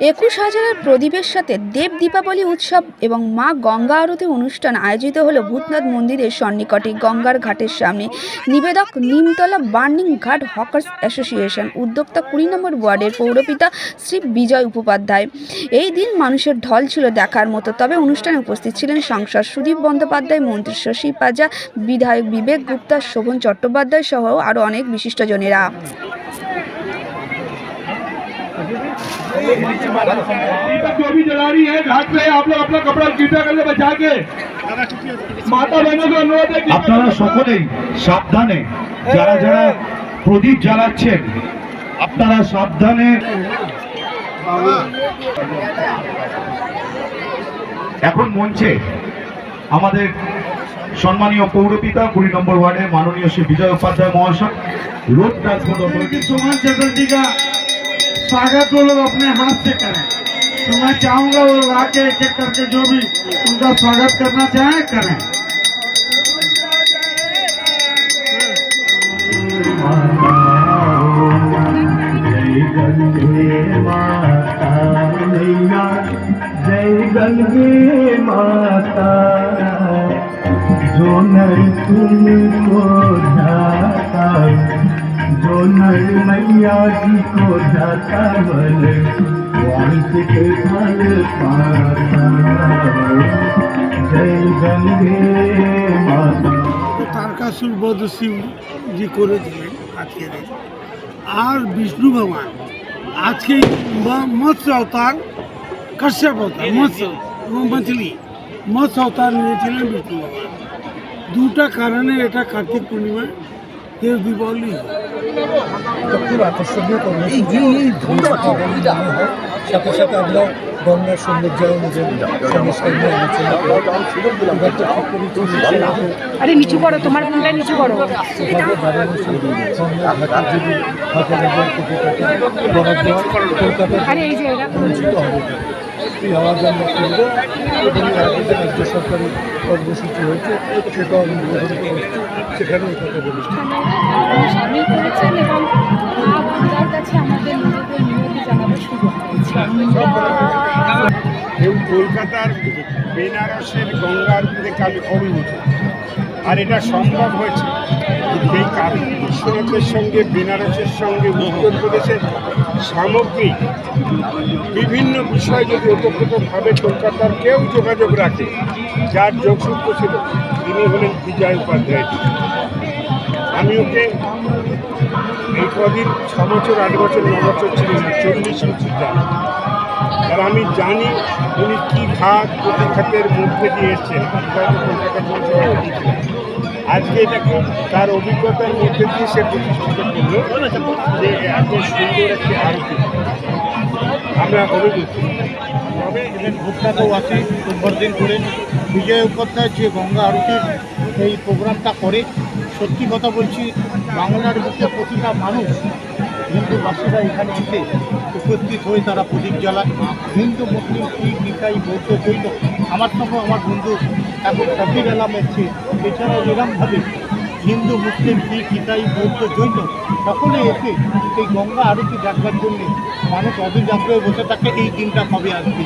একুশ হাজারের প্রদীপের সাথে দেব দীপাবলি উৎসব এবং মা গঙ্গা আরতি অনুষ্ঠান আয়োজিত হলো ভূতনাথ মন্দিরের সন্নিকটে গঙ্গার ঘাটের সামনে। নিবেদক Nimtala burning ghat hawkers association, উদ্যোক্তা কুড়ি নম্বর ওয়ার্ডের পৌরপিতা শ্রী বিজয় উপাধ্যায় এই দিন মানুষের ঢল ছিল দেখার মতো, তবে অনুষ্ঠানে উপস্থিত ছিলেন সাংসদ সুদীপ বন্দ্যোপাধ্যায়, মন্ত্রী শশী পাজা, বিধায়ক বিবেক গুপ্তা, শোভন চট্টোপাধ্যায় সহ আরও অনেক বিশিষ্টজনেরা। जो भी जला रही है घाट पे आप लोग अपना कपड़ा गीता करके बचा के माता बहनों को अनुरोध है कि- আপনারা সকলেই সাবধানে যারা যারা প্রদীপ জ্বালাচ্ছেন আপনারা সাবধানে এখন মঞ্চে আমাদের সম্মানীয় পৌরপিতা কুড়ি নম্বর ওয়ার্ডের মাননীয় শ্রী বিজয় উপাধ্যায় মহাশয় road transport authority Suman Chatterjee का स्वागत वो लोग अपने हाथ से करें। तो मैं चाहूँगा वो लोग आके एक एक करके जो भी उनका स्वागत करना चाहें, करें। जय गंगे माता, जो नर तुमको जाता मैया जी को जाता बल वंश के फल पाता जय गंगे माता তারকাসুর বধ শিব জি করেছিলেন আজকে আর বিষ্ণু ভগবান আজকে ম- মৎস্য অবতার কশ্যপ অবতার মৎস্য এবং মাছলি মৎস্য অবতার নিয়েছিলেন বিষ্ণু ভগবান দুটা কারণে এটা কার্তিক পূর্ণিমা দেব দীপাবলি হয়। খুব আকর্ষণীয় কর্মসূচি পাবন মনে হয় সাথে সাথে আমরা গঙ্গার আরে নিচু করো তোমার ফোনটা নিচু করো? আরে এই যে আওয়াজ আমরা করব। এবং রাজ্য কর্মসূচি হয়েছে। সেটাও আমি গ্রহণ করছি। সেখানেও কথা বলেছি। করেছেন এবং কাছে আমাদের নিজেদের নিয়তি জানাবার সুযোগ এই কলকাতার বেনারসের গঙ্গার উপরে কালী অভিভূত আর এটা সম্ভব হয়েছে এই কালী সঙ্গে, বেনারসের সঙ্গে উত্তরপ্রদেশের সামগ্রিক বিভিন্ন বিষয় যদি ওতপ্রোতভাবে কলকাতার কেউ যোগাযোগ রাখে, যার যোগসূত্র ছিল, তিনি হলেন বিজয় উপাধ্যায়। আমি ওকে এই কদিন ছ বছর, আট বছর, ন বছর ছিলেন চল্লিশ বছর জানি। আর আমি জানি উনি কী ঘাত প্রতিঘাতের মধ্যে দিয়ে এসছেন। আজকে এটাকে তার অভিজ্ঞতার মধ্যে দিয়ে সে প্রতিষ্ঠিত করল যে এত সুন্দর একটি আরতি। আমরা অভিভূত। তবে এদের দিন করে বিজয় উপাধ্যায় যে গঙ্গা আরতির এই প্রোগ্রামটা করে, সত্যি কথা বলছি, বাংলার বুকে প্রতিটা মানুষ হিন্দুবাসীরা এখানে এসে উপস্থিত হয়ে তারা প্রদীপ জ্বালায়। হিন্দু মুসলিম, শিখ নিকাই বৌদ্ধ, জৈন, আমার সঙ্গে আমার বন্ধু এখন শফির আলাম এসছে। এছাড়াও এরমভাবে হিন্দু, মুসলিম, শিখ, ইসাই, বৌদ্ধ, জৈন সকলে এসে এই গঙ্গা আরতি দেখবার জন্যে মানুষ অধীর বসে থাকে। এই দিনটা কবে আসবে?